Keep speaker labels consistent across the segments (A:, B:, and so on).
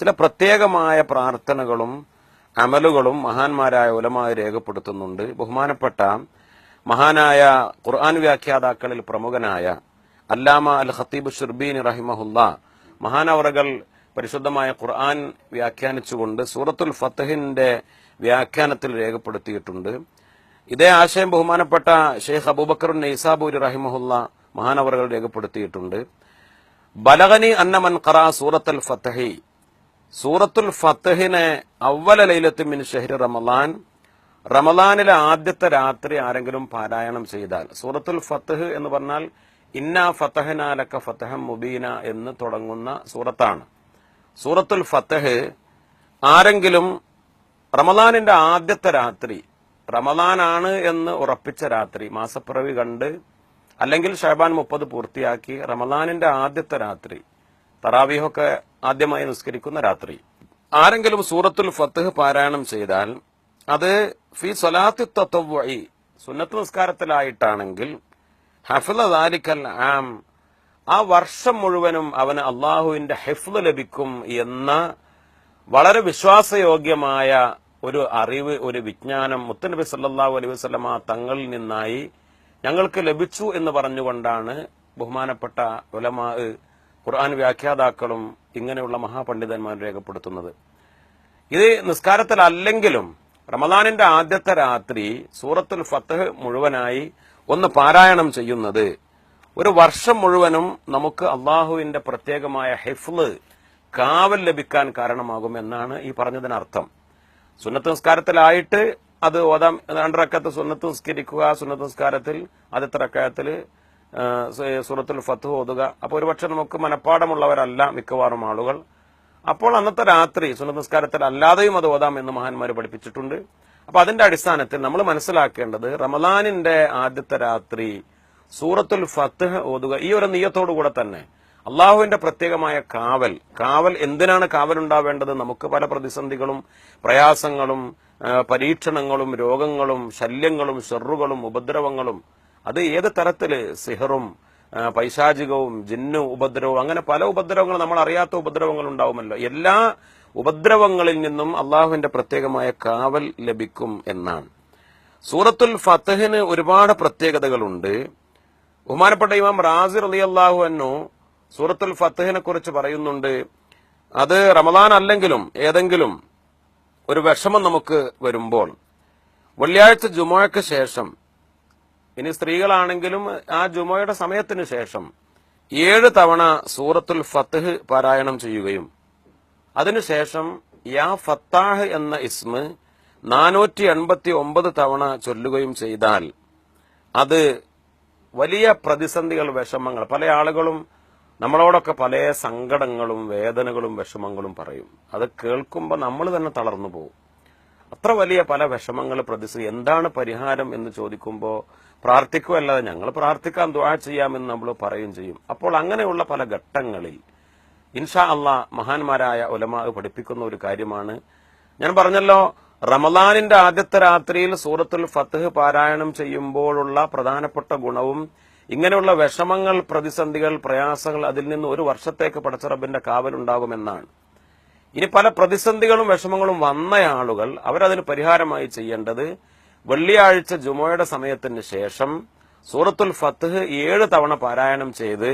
A: ചില പ്രത്യേകമായ പ്രാർത്ഥനകളും അമലുകളും മഹാന്മാരായ ഉലമായി രേഖപ്പെടുത്തുന്നുണ്ട്. ബഹുമാനപ്പെട്ട മഹാനായ ഖുർആൻ വ്യാഖ്യാതാക്കളിൽ പ്രമുഖനായ അല്ലാമ അൽ ഖത്തീബ് ഷിർബീൻ റഹിമഹുല്ല മഹാനവറകൾ പരിശുദ്ധമായ ഖുർആൻ വ്യാഖ്യാനിച്ചുകൊണ്ട് സൂറത്തുൽ ഫത്തഹിന്റെ വ്യാഖ്യാനത്തിൽ രേഖപ്പെടുത്തിയിട്ടുണ്ട്. ഇതേ ആശയം ബഹുമാനപ്പെട്ട ഷെയ്ഖ് അബൂബക്കർ നൈസാബൂരി റഹിമഹുല്ല മഹാനവറുകൾ രേഖപ്പെടുത്തിയിട്ടുണ്ട്. ബലഗനി അന്നമൻ ഖറാ സൂറത്തുൽ ഫത്തഹി സൂറത്തുൽ ഫത്തഹിനെ അവല ലൈലത്ത് മിൻ ഷഹ്രി റമലാൻ റമലാനിലെ ആദ്യത്തെ രാത്രി ആരെങ്കിലും പാരായണം ചെയ്താൽ സൂറത്തുൽ ഫത്തഹ് എന്ന് പറഞ്ഞാൽ ഇന്ന ഫത്തഹനാലക്ക ഫത്തഹം മുബീന എന്ന് തുടങ്ങുന്ന സൂറത്താണ്. സൂറത്തുൽ ഫത്തഹ് ആരെങ്കിലും റമലാനിന്റെ ആദ്യത്തെ രാത്രി റമലാനാണ് എന്ന് ഉറപ്പിച്ച രാത്രി മാസപ്പിറവി കണ്ട് അല്ലെങ്കിൽ ഷഹബാൻ മുപ്പത് പൂർത്തിയാക്കി റമലാനിന്റെ ആദ്യത്തെ രാത്രി തറാവീഹൊക്കെ ആദ്യമായി നിസ്കരിക്കുന്ന രാത്രി. ആരെങ്കിലും സൂറത്തുൽ ഫത്തഹ് പാരായണം ചെയ്താൽ അത് ഫി സ്വലാത്തി തത്വി സുന്നത്ത് നിസ്കാരത്തിലായിട്ടാണെങ്കിൽ ഹഫ്ല ആം ആ വർഷം മുഴുവനും അവന് അള്ളാഹുവിന്റെ ഹെഫ്ല് ലഭിക്കും എന്ന വളരെ വിശ്വാസയോഗ്യമായ ഒരു അറിവ് ഒരു വിജ്ഞാനം മുത്തനബി സല്ലാഹു അലൈഹി വസല്ലമ തങ്ങളിൽ നിന്നായി ഞങ്ങൾക്ക് ലഭിച്ചു എന്ന് പറഞ്ഞുകൊണ്ടാണ് ബഹുമാനപ്പെട്ട ഉലമാ ഖുർആൻ വ്യാഖ്യാതാക്കളും ഇങ്ങനെയുള്ള മഹാപണ്ഡിതന്മാർ രേഖപ്പെടുത്തുന്നത്. ഇത് നിസ്കാരത്തിലല്ലെങ്കിലും റമദാനിന്റെ ആദ്യത്തെ രാത്രി സൂറത്തുൽ ഫത്തഹ് മുഴുവനായി ഒന്ന് പാരായണം ചെയ്യുന്നത്. ഒരു വർഷം മുഴുവനും നമുക്ക് അള്ളാഹുവിന്റെ പ്രത്യേകമായ ഹെഫ്ല് കാവൽ ലഭിക്കാൻ കാരണമാകും എന്നാണ് ഈ പറഞ്ഞതിനർത്ഥം. സുന്നത്ത് നിസ്കാരത്തിലായിട്ട് അത് ഓതാം രണ്ടറക്കത്ത് സുന്നത്ത് നിസ്കരിക്കുക സുന്നത്ത് നിസ്കാരത്തിൽ ആദ്യത്തെ റക്കയത്തിൽ സൂറത്തുൽ ഫത്ത് ഓതുക. അപ്പോൾ ഒരുപക്ഷെ നമുക്ക് മനഃപ്പാടമുള്ളവരല്ല മിക്കവാറും ആളുകൾ. അപ്പോൾ അന്നത്തെ രാത്രി സുന്നത്ത് നിസ്കാരത്തിൽ അല്ലാതെയും അത് ഓതാം എന്ന് മഹാന്മാർ പഠിപ്പിച്ചിട്ടുണ്ട്. അപ്പോൾ അതിന്റെ അടിസ്ഥാനത്തിൽ നമ്മൾ മനസ്സിലാക്കേണ്ടത് റമദാനിന്റെ ആദ്യത്തെ രാത്രി സൂറത്തുൽ ഫത്ത് ഓതുക ഈ ഒരു നീയത്തോടു കൂടെ തന്നെ. അള്ളാഹുവിന്റെ പ്രത്യേകമായ കാവൽ. കാവൽ എന്തിനാണ് കാവൽ ഉണ്ടാവേണ്ടത്? നമുക്ക് പല പ്രതിസന്ധികളും പ്രയാസങ്ങളും പരീക്ഷണങ്ങളും രോഗങ്ങളും ശല്യങ്ങളും ഷെറുകളും ഉപദ്രവങ്ങളും അത് ഏത് തരത്തിൽ സിഹറും പൈശാചികവും ജിന്നു ഉപദ്രവവും അങ്ങനെ പല ഉപദ്രവങ്ങൾ നമ്മൾ അറിയാത്ത ഉപദ്രവങ്ങൾ ഉണ്ടാവുമല്ലോ. എല്ലാ ഉപദ്രവങ്ങളിൽ നിന്നും അള്ളാഹുവിന്റെ പ്രത്യേകമായ കാവൽ ലഭിക്കും എന്നാണ്. സൂറത്തുൽ ഫത്തഹിന് ഒരുപാട് പ്രത്യേകതകളുണ്ട്. ബഹുമാനപ്പെട്ട ഇമാം റാസിർ അലി അള്ളാഹു എന്നു സൂറത്തുൽ ഫത്തഹിനെ കുറിച്ച് പറയുന്നുണ്ട് അത് റമദാൻ അല്ലെങ്കിലും ഏതെങ്കിലും ഒരു വിഷമം നമുക്ക് വരുമ്പോൾ വെള്ളിയാഴ്ച ജുമാക്ക് ശേഷം ഇനി സ്ത്രീകളാണെങ്കിലും ആ ജുമയുടെ സമയത്തിന് ശേഷം ഏഴ് തവണ സൂറത്തുൽ ഫത്തഹ് പാരായണം ചെയ്യുകയും അതിനുശേഷം യാ ഫത്താഹ് എന്ന ഇസ്മ് നാനൂറ്റി എൺപത്തി ഒമ്പത് തവണ ചൊല്ലുകയും ചെയ്താൽ അത് വലിയ പ്രതിസന്ധികൾ വിഷമങ്ങൾ പല ആളുകളും നമ്മളോടൊക്കെ പല സങ്കടങ്ങളും വേദനകളും വിഷമങ്ങളും പറയും. അത് കേൾക്കുമ്പോൾ നമ്മൾ തന്നെ തളർന്നു പോകും. അത്ര വലിയ പല വിഷമങ്ങൾ പ്രതിസന്ധി എന്താണ് പരിഹാരം എന്ന് ചോദിക്കുമ്പോൾ പ്രാർത്ഥിക്കുകയല്ലാതെ ഞങ്ങൾ പ്രാർത്ഥിക്കാൻ ദുആ ചെയ്യാമെന്ന് നമ്മൾ പറയുകയും ചെയ്യും. അപ്പോൾ അങ്ങനെയുള്ള പല ഘട്ടങ്ങളിൽ ഇൻഷാ അള്ളാ മഹാന്മാരായ ഉലമാ പഠിപ്പിക്കുന്ന ഒരു കാര്യമാണ്. ഞാൻ പറഞ്ഞല്ലോ റമദാനിന്റെ ആദ്യത്തെ രാത്രിയിൽ സൂറത്തുൽ ഫത്തഹ് പാരായണം ചെയ്യുമ്പോഴുള്ള പ്രധാനപ്പെട്ട ഗുണവും ഇങ്ങനെയുള്ള വിഷമങ്ങൾ പ്രതിസന്ധികൾ പ്രയാസങ്ങൾ അതിൽ നിന്ന് ഒരു വർഷത്തേക്ക് പടച്ചറബിന്റെ കാവലുണ്ടാകുമെന്നാണ്. ഇനി പല പ്രതിസന്ധികളും വിഷമങ്ങളും വന്ന ആളുകൾ അവരതിന് പരിഹാരമായി ചെയ്യേണ്ടത് വെള്ളിയാഴ്ച ജുമോയുടെ സമയത്തിന് ശേഷം സൂറത്തുൽ ഫത്ത്ഹ് ഏഴ് തവണ പാരായണം ചെയ്ത്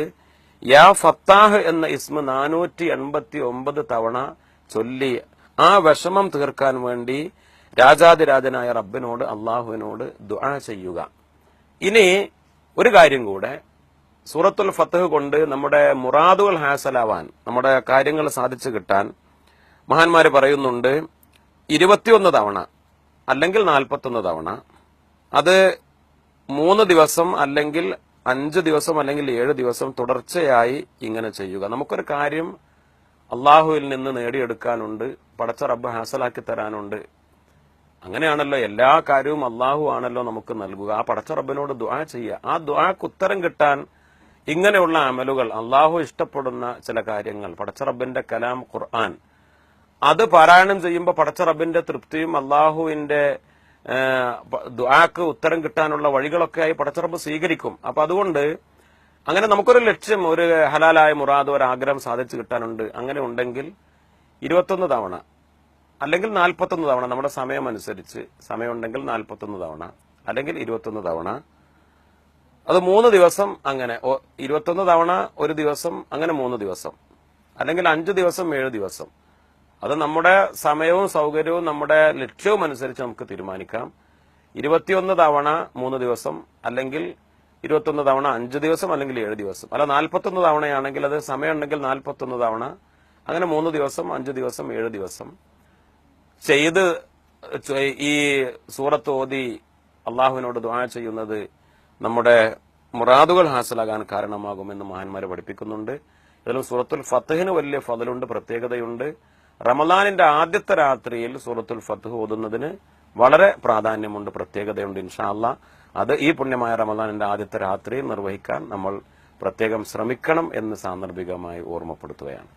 A: യാ ഫത്താഹ് എന്ന ഇസ്മ നാനൂറ്റി എൺപത്തി ഒമ്പത് തവണ ചൊല്ലി ആ വിഷമം തീർക്കാൻ വേണ്ടി രാജാതിരാജനായ റബ്ബിനോട് അള്ളാഹുവിനോട് ദുആ ചെയ്യുക. ഇനി ഒരു കാര്യം കൂടെ. സൂറത്തുൽ ഫത്തഹ് കൊണ്ട് നമ്മുടെ മുറാദുകൾ ഹാസലാവാൻ നമ്മുടെ കാര്യങ്ങൾ സാധിച്ചു കിട്ടാൻ മഹാന്മാര് പറയുന്നുണ്ട് ഇരുപത്തിയൊന്ന് തവണ അല്ലെങ്കിൽ നാൽപ്പത്തൊന്ന് തവണ. അത് മൂന്ന് ദിവസം അല്ലെങ്കിൽ അഞ്ച് ദിവസം അല്ലെങ്കിൽ ഏഴ് ദിവസം തുടർച്ചയായി ഇങ്ങനെ ചെയ്യുക. നമുക്കൊരു കാര്യം അള്ളാഹുവിൽ നിന്ന് നേടിയെടുക്കാനുണ്ട് പടച്ച റബ്ബ് ഹാസലാക്കി തരാനുണ്ട്. അങ്ങനെയാണല്ലോ എല്ലാ കാര്യവും അള്ളാഹു ആണല്ലോ നമുക്ക് നൽകുക. ആ പടച്ച റബ്ബിനോട് ദുആ ചെയ്യുക. ആ ദുആക്ക് ഉത്തരം കിട്ടാൻ ഇങ്ങനെയുള്ള അമലുകൾ അള്ളാഹു ഇഷ്ടപ്പെടുന്ന ചില കാര്യങ്ങൾ. പടച്ച റബ്ബിന്റെ കലാം ഖുർആൻ അത് പാരായണം ചെയ്യുമ്പോൾ പടച്ച റബ്ബിന്റെ തൃപ്തിയും അള്ളാഹുവിന്റെ ദുആക്ക് ഉത്തരം കിട്ടാനുള്ള വഴികളൊക്കെ ആയി പടച്ച റബ്ബ് സ്വീകരിക്കും. അപ്പൊ അതുകൊണ്ട് അങ്ങനെ നമുക്കൊരു ലക്ഷ്യം ഒരു ഹലാലായ മുറാദ് ഒരു ആഗ്രഹം സാധിച്ചു കിട്ടാനുണ്ട്. അങ്ങനെ ഉണ്ടെങ്കിൽ ഇരുപത്തൊന്ന് തവണ അല്ലെങ്കിൽ നാൽപ്പത്തൊന്ന് തവണ നമ്മുടെ സമയം അനുസരിച്ച് സമയമുണ്ടെങ്കിൽ നാൽപ്പത്തൊന്ന് തവണ അല്ലെങ്കിൽ ഇരുപത്തൊന്ന് തവണ. അത് മൂന്ന് ദിവസം അങ്ങനെ ഇരുപത്തൊന്ന് തവണ ഒരു ദിവസം അങ്ങനെ മൂന്ന് ദിവസം അല്ലെങ്കിൽ അഞ്ച് ദിവസം ഏഴ് ദിവസം. അത് നമ്മുടെ സമയവും സൗകര്യവും നമ്മുടെ ലക്ഷ്യവും അനുസരിച്ച് നമുക്ക് തീരുമാനിക്കാം. ഇരുപത്തിയൊന്ന് തവണ മൂന്ന് ദിവസം അല്ലെങ്കിൽ ഇരുപത്തൊന്ന് തവണ അഞ്ച് ദിവസം അല്ലെങ്കിൽ ഏഴ് ദിവസം. അല്ല നാൽപ്പത്തൊന്ന് തവണയാണെങ്കിൽ അത് സമയമുണ്ടെങ്കിൽ നാൽപ്പത്തൊന്ന് തവണ. അങ്ങനെ മൂന്ന് ദിവസം അഞ്ച് ദിവസം ഏഴ് ദിവസം. ചെയ്ത് ഈ സൂറത്ത് ഓതി അള്ളാഹുവിനോട് ദ്വാ ചെയ്യുന്നത് നമ്മുടെ മുറാദുകൾ ഹാസിലാകാൻ കാരണമാകുമെന്ന് മഹാന്മാരെ പഠിപ്പിക്കുന്നുണ്ട്. ഇതിലും സൂറത്തുൽ ഫത്തഹിന് വലിയ ഫതലുണ്ട് പ്രത്യേകതയുണ്ട്. റമദാനിന്റെ ആദ്യത്തെ രാത്രിയിൽ സൂറത്തുൽ ഫത്ത് ഓതുന്നതിന് വളരെ പ്രാധാന്യമുണ്ട് പ്രത്യേകതയുണ്ട് ഇൻഷാല്ല അത് ഈ പുണ്യമായ റമദാനിന്റെ ആദ്യത്തെ രാത്രി നിർവഹിക്കാൻ നമ്മൾ പ്രത്യേകം ശ്രമിക്കണം എന്ന് സാന്ദർഭികമായി ഓർമ്മപ്പെടുത്തുകയാണ്.